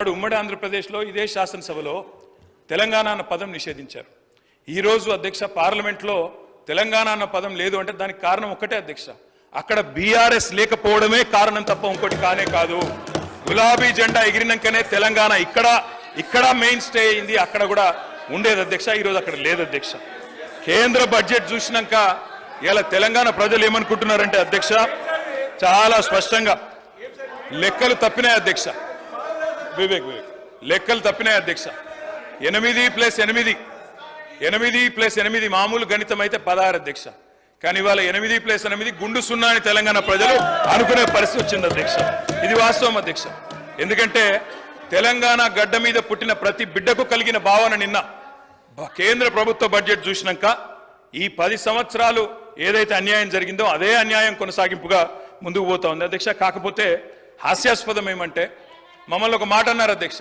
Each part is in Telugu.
నాడు ఉమ్మడి ఆంధ్రప్రదేశ్లో ఇదే శాసనసభలో తెలంగాణ అన్న పదం నిషేధించారు. ఈరోజు అధ్యక్ష పార్లమెంట్లో తెలంగాణ అన్న పదం లేదు అంటే దానికి కారణం ఒక్కటే అధ్యక్ష. అక్కడ బీఆర్ఎస్ లేకపోవడమే కారణం తప్ప ఇంకోటి కానే కాదు. గులాబీ జెండా ఎగిరినాకనే తెలంగాణ ఇక్కడ ఇక్కడ మెయిన్ స్టే అయింది అక్కడ కూడా ఉండేది అధ్యక్ష ఈరోజు అక్కడ లేదు అధ్యక్ష. కేంద్ర బడ్జెట్ చూసినాక ఇలా తెలంగాణ ప్రజలు ఏమనుకుంటున్నారంటే అధ్యక్ష చాలా స్పష్టంగా లెక్కలు తప్పినాయి అధ్యక్ష. వివేక్ వివేక్. లెక్కలు తప్పినాయి అధ్యక్ష. ఎనిమిది ప్లస్ ఎనిమిది. ఎనిమిది ప్లస్ ఎనిమిది మామూలు గణితం అయితే పదహారు అధ్యక్ష. కానీ ఇవాళ ఎనిమిది ప్లస్ ఎనిమిది గుండు సున్నా అని తెలంగాణ ప్రజలు అనుకునే పరిస్థితి వచ్చింది అధ్యక్ష. ఇది వాస్తవం అధ్యక్ష. ఎందుకంటే తెలంగాణ గడ్డ మీద పుట్టిన ప్రతి బిడ్డకు కలిగిన భావన నిన్న. కేంద్ర ప్రభుత్వ బడ్జెట్ చూసినాక ఈ పది సంవత్సరాలు ఏదైతే అన్యాయం జరిగిందో అదే అన్యాయం కొనసాగింపుగా ముందుకు పోతా ఉంది అధ్యక్ష. కాకపోతే హాస్యాస్పదం ఏమంటే మమ్మల్ని ఒక మాట అన్నారు అధ్యక్ష.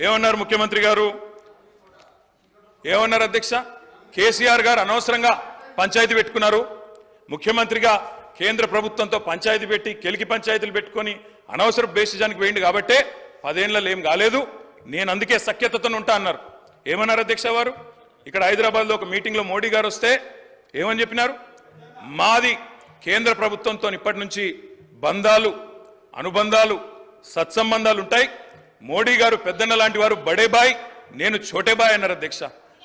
ఏమన్నారు ముఖ్యమంత్రి గారు? ఏమన్నారు అధ్యక్ష? కేసీఆర్ గారు అనవసరంగా పంచాయతీ పెట్టుకున్నారు. ముఖ్యమంత్రిగా కేంద్ర ప్రభుత్వంతో పంచాయతీ పెట్టి కెలికి పంచాయతీలు పెట్టుకొని అనవసర బేసిజానికి వేయండి కాబట్టే పదేళ్ళలో ఏం కాలేదు. నేను అందుకే సఖ్యతతో ఉంటా అన్నారు. ఏమన్నారు అధ్యక్ష వారు? ఇక్కడ హైదరాబాద్లో ఒక మీటింగ్లో మోడీ గారు వస్తే ఏమని చెప్పినారు? మాది కేంద్ర ప్రభుత్వంతో ఇప్పటి నుంచి బంధాలు అనుబంధాలు సత్సంబంధాలు ఉంటాయి. మోడీ గారు పెద్దన్న లాంటి వారు బడేబాయ్ నేను చోటేబాయ్ అన్నారు అధ్యక్ష.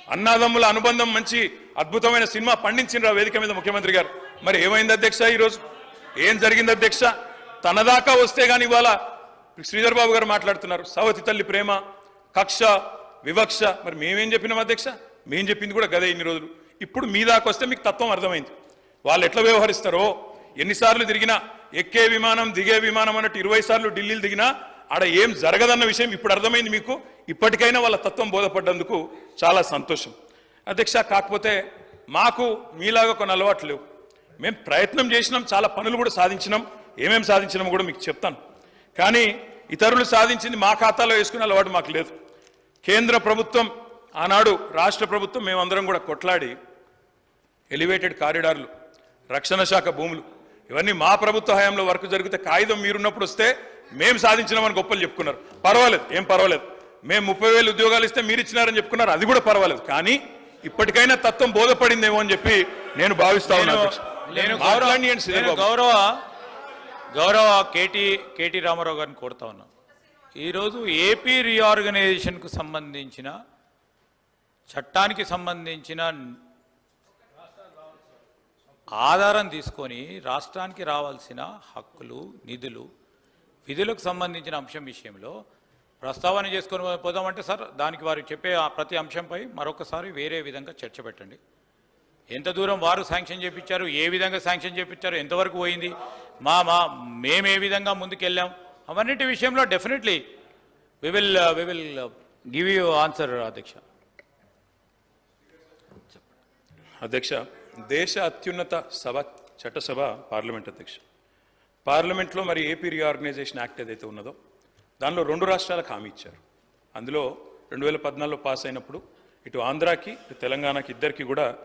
అన్నాదమ్ముల అనుబంధం మంచి అద్భుతమైన సినిమా పండించిన వేదిక మీద ముఖ్యమంత్రి గారు. మరి ఏమైంది అధ్యక్ష ఈరోజు? ఏం జరిగింది అధ్యక్ష? తన దాకా వస్తే గాని ఇవాళ శ్రీధర్ బాబు గారు మాట్లాడుతున్నారు. సవతి తల్లి ప్రేమ కక్ష వివక్ష. మరి మేమేం చెప్పినాం అధ్యక్ష? మేం చెప్పింది కూడా గదే ఇన్ని రోజులు. ఇప్పుడు మీ దాకా వస్తే మీకు తత్వం అర్థమైంది. వాళ్ళు ఎట్లా వ్యవహరిస్తారో ఎన్నిసార్లు తిరిగినా ఎక్కే విమానం దిగే విమానం అన్నట్టు ఇరవై సార్లు ఢిల్లీలు దిగినా ఆడ ఏం జరగదన్న విషయం ఇప్పుడు అర్థమైంది మీకు. ఇప్పటికైనా వాళ్ళ తత్వం బోధపడ్డందుకు చాలా సంతోషం. అధ్యక్ష కాకపోతే మాకు మీలాగా కొన్ని అలవాట్లు లేవు. మేము ప్రయత్నం చేసినాం చాలా పనులు కూడా సాధించినాం. ఏమేమి సాధించినాం కూడా మీకు చెప్తాను. కానీ ఇతరులు సాధించింది మా ఖాతాలో వేసుకునే అలవాటు మాకు లేదు. కేంద్ర ప్రభుత్వం ఆనాడు రాష్ట్ర ప్రభుత్వం మేమందరం కూడా కొట్లాడి ఎలివేటెడ్ కారిడార్లు రక్షణ శాఖ భూములు ఇవన్నీ మా ప్రభుత్వ హయాంలో వర్క్ జరిగితే కాగితం మీరున్నప్పుడు వస్తే మేము సాధించినామని గొప్పలు చెప్పుకున్నారు. పర్వాలేదు ఏం పర్వాలేదు. మేము ముప్పై వేలు ఉద్యోగాలు ఇస్తే మీరు ఇచ్చినారని చెప్పుకున్నారు అది కూడా పర్వాలేదు. కానీ ఇప్పటికైనా తత్వం బోధపడిందేమో అని చెప్పి నేను భావిస్తా ఉన్నాను. గౌరవ గౌరవ కేటీ కేటీ రామారావు గారిని కోరుతా ఉన్నాను ఈరోజు ఏపీ రీఆర్గనైజేషన్కు సంబంధించిన చట్టానికి సంబంధించిన ఆధారం తీసుకొని రాష్ట్రానికి రావాల్సిన హక్కులు నిధులు విధులకు సంబంధించిన అంశం విషయంలో ప్రస్తావన చేసుకొని పోదామంటే సార్ దానికి వారు చెప్పే ప్రతి అంశంపై మరొకసారి వేరే విధంగా చర్చ పెట్టండి. ఎంత దూరం వారు శాంక్షన్ చేపించారు ఏ విధంగా శాంక్షన్ చేపించారు ఎంతవరకు పోయింది మా మా మేము ఏ విధంగా ముందుకెళ్ళాం అవన్నిటి విషయంలో definitely we will we will give you answer అధ్యక్ష. అధ్యక్ష దేశ అత్యున్నత సభ చట్టసభ పార్లమెంట్ అధ్యక్ష. పార్లమెంట్లో మరి ఏపీ రీఆర్గనైజేషన్ యాక్ట్ ఏదైతే ఉన్నదో దానిలో రెండు రాష్ట్రాలకు హామీ ఇచ్చారు. అందులో రెండు వేల పద్నాలుగులో పాస్ అయినప్పుడు ఇటు ఆంధ్రాకి ఇటు తెలంగాణకి ఇద్దరికి కూడా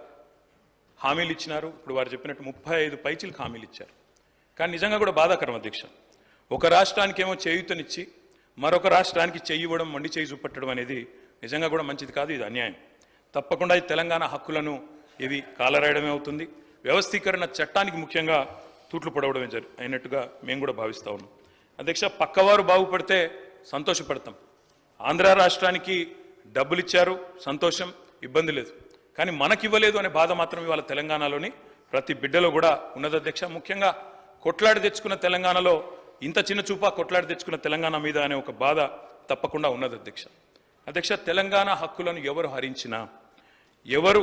హామీలు ఇచ్చినారు. ఇప్పుడు వారు చెప్పినట్టు ముప్పై ఐదు పైచీలకు హామీలు ఇచ్చారు. కానీ నిజంగా కూడా బాధాకరం అధ్యక్ష. ఒక రాష్ట్రానికి ఏమో చేయూతనిచ్చి మరొక రాష్ట్రానికి చెయ్యి ఇవ్వడం మండి చేయి చూపట్టడం అనేది నిజంగా కూడా మంచిది కాదు ఇది అన్యాయం. తప్పకుండా ఈ తెలంగాణ హక్కులను ఇది కాలరాయడమే అవుతుంది. వ్యవస్థీకరణ చట్టానికి ముఖ్యంగా తూట్లు పడవడమే జరి అయినట్టుగా మేము కూడా భావిస్తా ఉన్నాం. అధ్యక్ష పక్కవారు బాగుపడితే సంతోషపడతాం. ఆంధ్ర రాష్ట్రానికి డబ్బులు ఇచ్చారు సంతోషం ఇబ్బంది లేదు. కానీ మనకి ఇవ్వలేదు అనే బాధ మాత్రం ఇవాళ తెలంగాణలోని ప్రతి బిడ్డలో కూడా ఉన్నది అధ్యక్ష. ముఖ్యంగా కొట్లాడి తెచ్చుకున్న తెలంగాణలో ఇంత చిన్న చూపా కొట్లాడి తెచ్చుకున్న తెలంగాణ మీద అనే ఒక బాధ తప్పకుండా ఉన్నది అధ్యక్ష. అధ్యక్ష తెలంగాణ హక్కులను ఎవరు హరించినా ఎవరు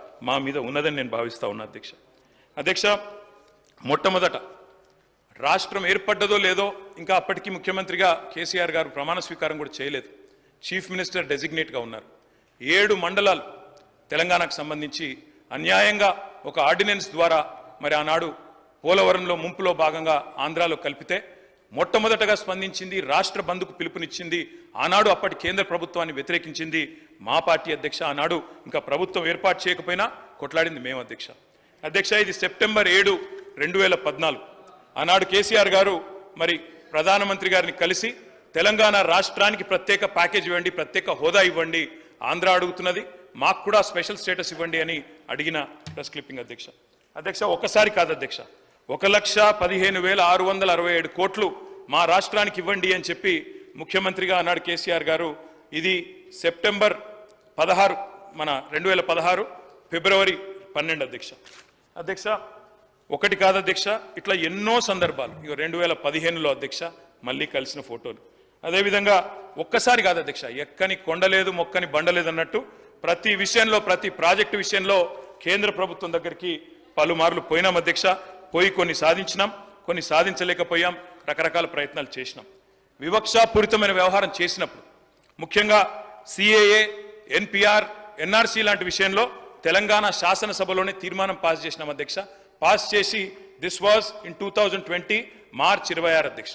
మా మీద ఉన్నదని నేను భావిస్తా ఉన్నా అధ్యక్ష. అధ్యక్ష మొట్టమొదట రాష్ట్రం ఏర్పడ్డదో లేదో ఇంకా అప్పటికీ ముఖ్యమంత్రిగా కేసీఆర్ గారు ప్రమాణ స్వీకారం కూడా చేయలేదు. చీఫ్ మినిస్టర్ డెసిగ్నేట్గా ఉన్నారు. ఏడు మండలాలు తెలంగాణకు సంబంధించి అన్యాయంగా ఒక ఆర్డినెన్స్ ద్వారా మరి ఆనాడు పోలవరంలో ముంపులో భాగంగా ఆంధ్రాలో కలిపితే మొట్టమొదటగా స్పందించింది రాష్ట్ర బంధుకు పిలుపునిచ్చింది ఆనాడు అప్పటి కేంద్ర ప్రభుత్వాన్ని వ్యతిరేకించింది మా పార్టీ అధ్యక్ష. ఆనాడు ఇంకా ప్రభుత్వం ఏర్పాటు చేయకపోయినా కొట్లాడింది మేము అధ్యక్ష. అధ్యక్ష ఇది సెప్టెంబర్ ఏడు రెండు వేల పద్నాలుగు. ఆనాడు కేసీఆర్ గారు మరి ప్రధానమంత్రి గారిని కలిసి తెలంగాణ రాష్ట్రానికి ప్రత్యేక ప్యాకేజ్ ఇవ్వండి ప్రత్యేక హోదా ఇవ్వండి ఆంధ్ర అడుగుతున్నది మాకు కూడా స్పెషల్ స్టేటస్ ఇవ్వండి అని అడిగిన ప్రెస్ క్లిప్పింగ్ అధ్యక్ష. అధ్యక్ష ఒక్కసారి కాదు అధ్యక్ష. ఒక లక్ష పదిహేను వేల ఆరు వందల అరవై ఏడు కోట్లు మా రాష్ట్రానికి ఇవ్వండి అని చెప్పి ముఖ్యమంత్రిగా అన్నాడు కేసీఆర్ గారు. ఇది సెప్టెంబర్ పదహారు మన రెండు వేల పదహారు ఫిబ్రవరి పన్నెండు అధ్యక్ష. అధ్యక్ష ఒకటి కాదు అధ్యక్ష ఇట్లా ఎన్నో సందర్భాలు. ఇక రెండు వేల పదిహేనులో అధ్యక్ష మళ్ళీ కలిసిన ఫోటోలు. అదేవిధంగా ఒక్కసారి కాదు అధ్యక్ష ఎక్కని కొండలేదు మొక్కని బండలేదు అన్నట్టు ప్రతి విషయంలో ప్రతి ప్రాజెక్టు విషయంలో కేంద్ర ప్రభుత్వం దగ్గరికి పలుమార్లు పోయినాం అధ్యక్ష. పోయి కొన్ని సాధించినాం కొన్ని సాధించలేకపోయాం రకరకాల ప్రయత్నాలు చేసినాం. వివక్షాపూరితమైన వ్యవహారం చేసినప్పుడు ముఖ్యంగా సిఏఏ ఎన్పిఆర్ ఎన్ఆర్సీ లాంటి విషయంలో తెలంగాణ శాసనసభలోనే తీర్మానం పాస్ చేసినాం అధ్యక్ష. పాస్ చేసి this was in two thousand twenty March ఇరవై ఆరు అధ్యక్ష.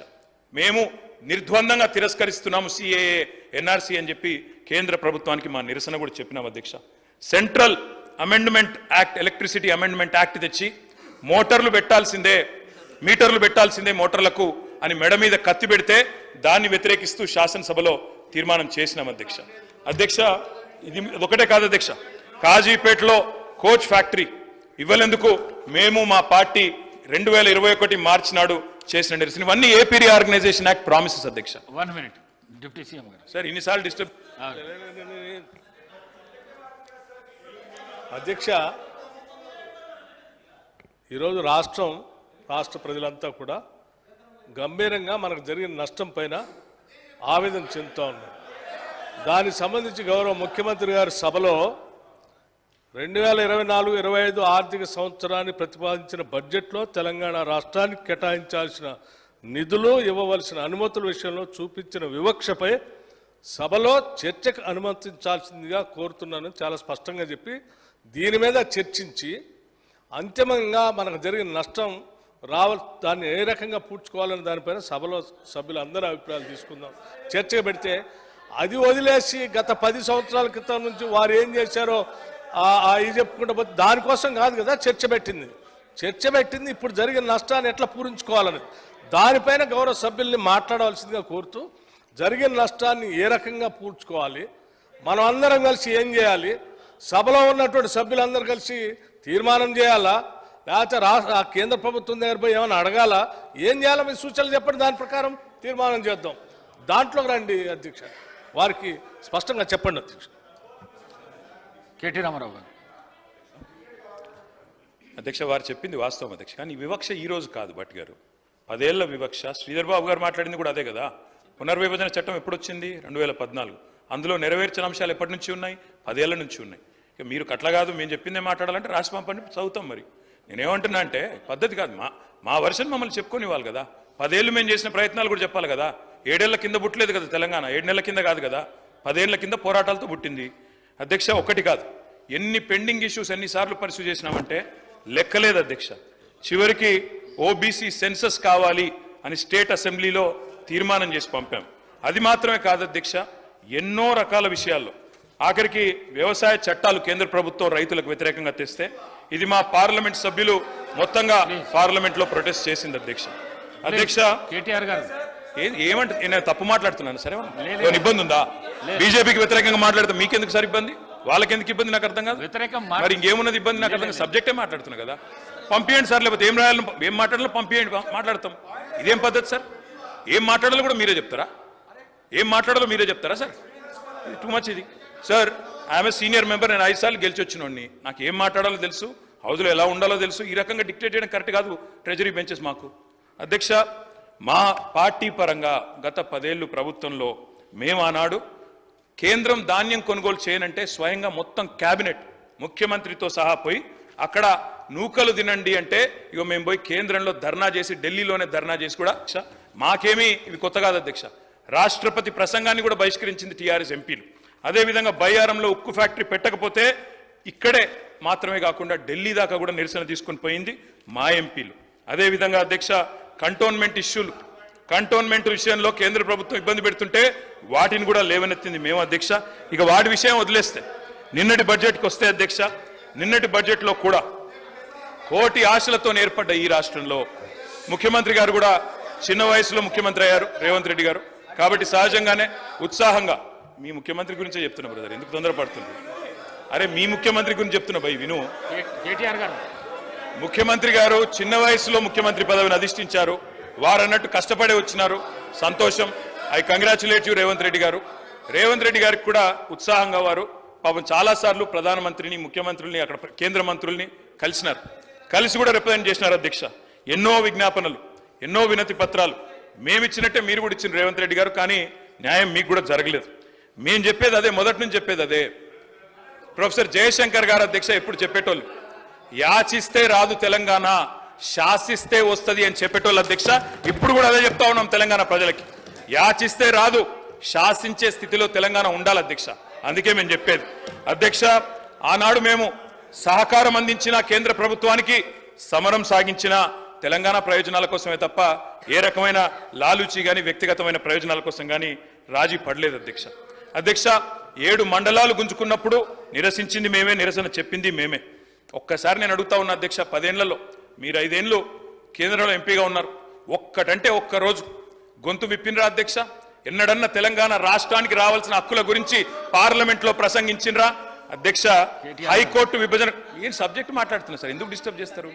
మేము నిర్ద్వందంగా తిరస్కరిస్తున్నాము సిఏఏ ఎన్ఆర్సీ అని చెప్పి కేంద్ర ప్రభుత్వానికి మా నిరసన కూడా చెప్పినాం అధ్యక్ష. Central amendment act electricity amendment act తెచ్చి మోటార్లు పెట్టాల్సిందే మీటర్లు పెట్టాల్సిందే మోటార్లకు అని మెడ మీద కత్తి పెడితే దాన్ని వ్యతిరేకిస్తూ శాసనసభలో తీర్మానం చేసినాం అధ్యక్ష. అధ్యక్ష ఇది ఒకటే కాదు అధ్యక్ష. కాజీపేటలో కోచ్ ఫ్యాక్టరీ ఇవ్వలేందుకు మేము మా పార్టీ రెండు వేల ఇరవై ఒకటి మార్చి నాడు చేసిన నిరసన ఇవన్నీ ఏపీ ఆర్గనైజేషన్ యాక్ట్ ప్రామిసెస్ అధ్యక్ష. వన్ మినిట్ డిప్యూటీ సీఎం గారు. సార్ ఇన్నిసార్లు డిస్టర్బ్ అధ్యక్ష ఈరోజు రాష్ట్రం రాష్ట్ర ప్రజలంతా కూడా గంభీరంగా మనకు జరిగిన నష్టం పైన ఆవేదన చెందుతూ ఉన్నారు. దానికి సంబంధించి గౌరవ ముఖ్యమంత్రి గారి సభలో రెండు వేల ఇరవై నాలుగు ఇరవై ఐదు ఆర్థిక సంవత్సరాన్ని ప్రతిపాదించిన బడ్జెట్లో తెలంగాణ రాష్ట్రానికి కేటాయించాల్సిన నిధులు ఇవ్వవలసిన అనుమతుల విషయంలో చూపించిన వివక్షపై సభలో చర్చకు అనుమతించాల్సిందిగా కోరుతున్నాను చాలా స్పష్టంగా చెప్పి దీని మీద చర్చించి అంతిమంగా మనకు జరిగిన నష్టం రావ దాన్ని ఏ రకంగా పూడ్చుకోవాలనే దానిపైన సభలో సభ్యులు అందరూ అభిప్రాయాలు తీసుకుందాం. చర్చ పెడితే అది వదిలేసి గత పది సంవత్సరాల క్రితం నుంచి వారు ఏం చేశారో ఇది చెప్పుకుంటూ పోతే దానికోసం కాదు కదా చర్చ పెట్టింది. చర్చ పెట్టింది ఇప్పుడు జరిగిన నష్టాన్ని ఎట్లా పూరించుకోవాలని దానిపైన గౌరవ సభ్యుల్ని మాట్లాడవలసిందిగా కోరుతూ జరిగిన నష్టాన్ని ఏ రకంగా పూడ్చుకోవాలి మనం అందరం కలిసి ఏం చేయాలి సభలో ఉన్నటువంటి సభ్యులందరూ కలిసి తీర్మానం చేయాలా? లేకపోతే రాష్ట్ర ఆ కేంద్ర ప్రభుత్వం దగ్గర పోయి ఏమైనా అడగాల? ఏం చేయాలో మీ సూచనలు చెప్పండి దాని ప్రకారం తీర్మానం చేద్దాం. దాంట్లోకి రండి అధ్యక్ష. వారికి స్పష్టంగా చెప్పండి అధ్యక్ష. కేటీ రామారావు గారు. అధ్యక్ష వారు చెప్పింది వాస్తవం అధ్యక్ష. కానీ ఈ వివక్ష ఈ రోజు కాదు భట్ గారు. పదేళ్ళ వివక్ష. శ్రీధర్ బాబు గారు మాట్లాడింది కూడా అదే కదా. పునర్విభజన చట్టం ఎప్పుడు వచ్చింది రెండు వేల పద్నాలుగు. అందులో నెరవేర్చిన అంశాలు ఎప్పటి నుంచి ఉన్నాయి? పదేళ్ళ నుంచి ఉన్నాయి. ఇక మీరు కట్ల కాదు మేము చెప్పిందే మాట్లాడాలంటే రాసి పంపండి చదువుతాం మరి. నేనేమంటున్నా అంటే పద్ధతి కాదు మా మా వర్షన్ మమ్మల్ని చెప్పుకొని కదా. పదేళ్ళు మేము చేసిన ప్రయత్నాలు కూడా చెప్పాలి కదా. ఏడేళ్ళ కింద పుట్టలేదు కదా తెలంగాణ ఏడు నెలల కింద కాదు కదా. పదేళ్ళ కింద పోరాటాలతో పుట్టింది. అధ్యక్ష ఒక్కటి కాదు. ఎన్ని పెండింగ్ ఇష్యూస్ ఎన్నిసార్లు పరిశీలి చేసినామంటే లెక్కలేదు అధ్యక్ష. చివరికి ఓబీసీ సెన్సస్ కావాలి అని స్టేట్ అసెంబ్లీలో తీర్మానం చేసి పంపాం. అది మాత్రమే కాదు అధ్యక్ష ఎన్నో రకాల విషయాల్లో. ఆఖరికి వ్యవసాయ చట్టాలు కేంద్ర ప్రభుత్వం రైతులకు వ్యతిరేకంగా తెస్తే ఇది మా పార్లమెంట్ సభ్యులు మొత్తంగా పార్లమెంట్లో ప్రొటెస్ట్ చేసింది అధ్యక్ష. అధ్యక్ష? కేటీఆర్ గారు. ఏ- ఏమంటే నేను తప్పు మాట్లాడుతున్నాను సరే ఇబ్బంది ఉందా? బీజేపీకి వ్యతిరేకంగా మాట్లాడితే మీకెందుకు సార్ ఇబ్బంది? వాళ్ళకెందుకు ఇబ్బంది నాకు అర్థం కాదు? వ్యతిరేకం మరి ఇంకేమున్నది ఇబ్బంది నాకు అర్థం. సబ్జెక్టే మాట్లాడుతున్నా కదా. పంపించండి సార్ లేకపోతే ఏం రాయాలని ఏం మాట్లాడాలో పంపించండి మాట్లాడతాం. ఇదేం పద్ధతి సార్? ఏం మాట్లాడాలో కూడా మీరే చెప్తారా? ఏం మాట్లాడాలో మీరే చెప్తారా సార్? టూ మచ్ ఇది. సార్ ఆమె సీనియర్ మెంబర్ నేను ఐదు సార్లు గెలిచి నాకు ఏం మాట్లాడాలో తెలుసు హౌజ్లో ఎలా ఉండాలో తెలుసు. ఈ రకంగా డిక్టేట్ చేయడం కరెక్ట్ కాదు ట్రెజరీ బెంచెస్ మాకు. అధ్యక్ష మా పార్టీ పరంగా గత పదేళ్ళు ప్రభుత్వంలో మేము ఆనాడు కేంద్రం ధాన్యం కొనుగోలు చేయనంటే స్వయంగా మొత్తం కేబినెట్ ముఖ్యమంత్రితో సహా పోయి అక్కడ నూకలు తినండి అంటే ఇగో మేము పోయి కేంద్రంలో ధర్నా చేసి ఢిల్లీలోనే ధర్నా చేసి కూడా అధ్యక్ష, మాకేమీ ఇవి కొత్త కాదు అధ్యక్ష. రాష్ట్రపతి ప్రసంగాన్ని కూడా బహిష్కరించింది టీఆర్ఎస్ ఎంపీలు. అదేవిధంగా బయ్యారంలో ఉక్కు ఫ్యాక్టరీ పెట్టకపోతే ఇక్కడే మాత్రమే కాకుండా ఢిల్లీ దాకా కూడా నిరసన తీసుకొని పోయింది మా ఎంపీలు. అదేవిధంగా అధ్యక్ష కంటోన్మెంట్ ఇష్యూలు కంటోన్మెంట్ విషయంలో కేంద్ర ప్రభుత్వం ఇబ్బంది పెడుతుంటే వాటిని కూడా లేవనెత్తింది మేము అధ్యక్ష. ఇక వాటి విషయం వదిలేస్తే నిన్నటి బడ్జెట్కి వస్తే అధ్యక్ష నిన్నటి బడ్జెట్లో కూడా కోటి ఆశలతో ఏర్పడ్డ ఈ రాష్ట్రంలో ముఖ్యమంత్రి గారు కూడా చిన్న వయసులో ముఖ్యమంత్రి అయ్యారు రేవంత్ రెడ్డి గారు. కాబట్టి సహజంగానే ఉత్సాహంగా మీ ముఖ్యమంత్రి గురించే చెప్తున్నా బ్రదర్ ఎందుకు తొందరపడుతుంది అరే మీ ముఖ్యమంత్రి గురించి చెప్తున్నా భయ్ విను. కేటీఆర్ గారు. ముఖ్యమంత్రి గారు చిన్న వయసులో ముఖ్యమంత్రి పదవిని అధిష్ఠించారు. వారు అన్నట్టు కష్టపడే వచ్చినారు. సంతోషం. I congratulate you Revanth Reddy గారు. రేవంత్ రెడ్డి గారికి కూడా ఉత్సాహంగా వారు. పాపం చాలాసార్లు ప్రధానమంత్రిని ముఖ్యమంత్రుల్ని అక్కడ కేంద్ర మంత్రుల్ని కలిసినారు. కలిసి కూడా రిప్రజెంట్ చేసినారు అధ్యక్ష. ఎన్నో విజ్ఞాపనలు ఎన్నో వినతి పత్రాలు. మేమిచ్చినట్టే మీరు కూడా ఇచ్చిన రేవంత్ రెడ్డి గారు కానీ న్యాయం మీకు కూడా జరగలేదు. మేము చెప్పేది అదే మొదటి నుంచి చెప్పేది అదే. ప్రొఫెసర్ జయశంకర్ గారు అధ్యక్ష ఎప్పుడు చెప్పేటోళ్ళు యాచిస్తే రాదు తెలంగాణ శాసిస్తే వస్తది అని చెప్పేటోళ్ళు అధ్యక్ష ఇప్పుడు కూడా అదే చెప్తా ఉన్నాం తెలంగాణ ప్రజలకి. యాచిస్తే రాదు శాసించే స్థితిలో తెలంగాణ ఉండాలి అధ్యక్ష. అందుకే మేము చెప్పేది. అధ్యక్ష ఆనాడు మేము సహకారం అందించిన కేంద్ర ప్రభుత్వానికి సమరం సాగించిన తెలంగాణ ప్రయోజనాల కోసమే తప్ప ఏ రకమైన లాలూచి గాని వ్యక్తిగతమైన ప్రయోజనాల కోసం కానీ రాజీ పడలేదు అధ్యక్ష. అధ్యక్ష ఏడు మండలాలు గుంజుకున్నప్పుడు నిరసించింది మేమే నిరసన చెప్పింది మేమే. ఒక్కసారి నేను అడుగుతా ఉన్నా అధ్యక్ష పదేళ్ళలో మీరు ఐదేళ్ళు కేంద్రంలో ఎంపీగా ఉన్నారు. ఒక్కటంటే ఒక్క రోజు గొంతు విప్పినరా అధ్యక్ష? ఎన్నడన్నా తెలంగాణ రాష్ట్రానికి రావాల్సిన హక్కుల గురించి పార్లమెంట్లో ప్రసంగించినరా? అధ్యక్ష హైకోర్టు విభజన ఏం సబ్జెక్ట్ మాట్లాడుతున్నారు సార్? ఎందుకు డిస్టర్బ్ చేస్తారు?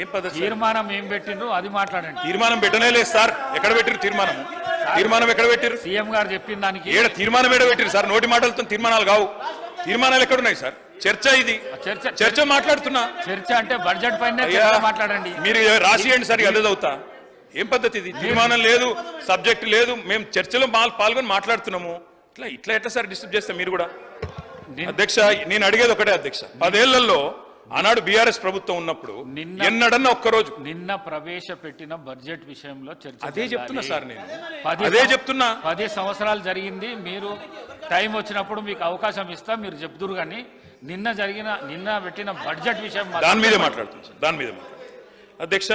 ఏం పద్ధతి? తీర్మానం ఏం పెట్టిండ్రు అది మాట్లాడండి. తీర్మానం పెట్టనే లేదు సార్. ఎక్కడ పెట్టిరు తీర్మానం తీర్మానం ఎక్కడ పెట్టిరు సీఎం గారు చెప్పిన దానికి ఏడ తీర్మానం ఏడ పెట్టిరు సార్? నోటి మాటలతో తీర్మానాలు కావు. తీర్మానాలు ఎక్కడున్నాయి సార్? చర్చ ఇది. చర్చ చర్చ మాట్లాడుతున్నా. చర్చ అంటే బడ్జెట్ పైన మాట్లాడండి. మీరు రాసియండి సార్ అదే చదువుతా. ఏం పద్ధతి ఇది? తీర్మానం లేదు సబ్జెక్ట్ లేదు మేము చర్చలో పాల్గొని మాట్లాడుతున్నాము. ఇట్లా ఇట్లా ఎట్లా సార్ డిస్టర్బ్ చేస్తే మీరు కూడా? అధ్యక్ష నేను అడిగేది ఒకటే అధ్యక్ష. పదేళ్ళలో ఆనాడు బీఆర్ఎస్ ప్రభుత్వం ఉన్నప్పుడు ఎన్నడన్నా ఒక్కరోజు. నిన్న ప్రవేశపెట్టిన బడ్జెట్ విషయంలో చర్చ అదే చెప్తున్నా. సార్ నేను. అదే చెప్తున్నా. పది సంవత్సరాలు జరిగింది. మీరు టైం వచ్చినప్పుడు మీకు అవకాశం ఇస్తా మీరు చెప్తురు కానీ నిన్న జరిగిన నిన్న పెట్టిన బడ్జెట్ విషయం దాని మీదే మాట్లాడుతున్నాం సార్. దాని మీదే అధ్యక్ష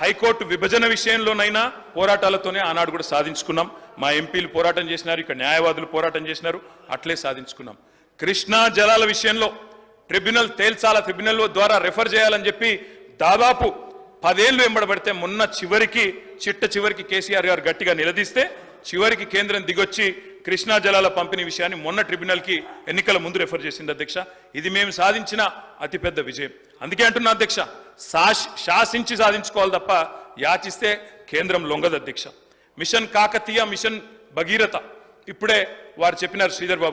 హైకోర్టు విభజన విషయంలోనైనా పోరాటాలతోనే ఆనాడు కూడా సాధించుకున్నాం. మా ఎంపీలు పోరాటం చేసినారు ఇక్కడ న్యాయవాదులు పోరాటం చేసినారు అట్లే సాధించుకున్నాం. కృష్ణా జలాల విషయంలో ట్రిబ్యునల్ తేల్చాల ట్రిబ్యునల్ ద్వారా రెఫర్ చేయాలని చెప్పి దాదాపు పదేళ్ళు వెంబడబడితే మొన్న చివరికి చిట్ట చివరికి కేసీఆర్ గారు గట్టిగా నిలదీస్తే చివరికి కేంద్రం దిగొచ్చి కృష్ణా జలాల పంపిణీ విషయాన్ని మొన్న ట్రిబ్యునల్కి ఎన్నికల ముందు రెఫర్ చేసింది అధ్యక్ష. ఇది మేము సాధించిన అతిపెద్ద విజయం. అందుకే అంటున్నా అధ్యక్ష శాసించి సాధించుకోవాలి తప్ప యాచిస్తే కేంద్రం లొంగదు అధ్యక్ష. Mission Kakatiya mission Bhagiratha. ఇప్పుడే వారు చెప్పినారు శ్రీధర్ బాబు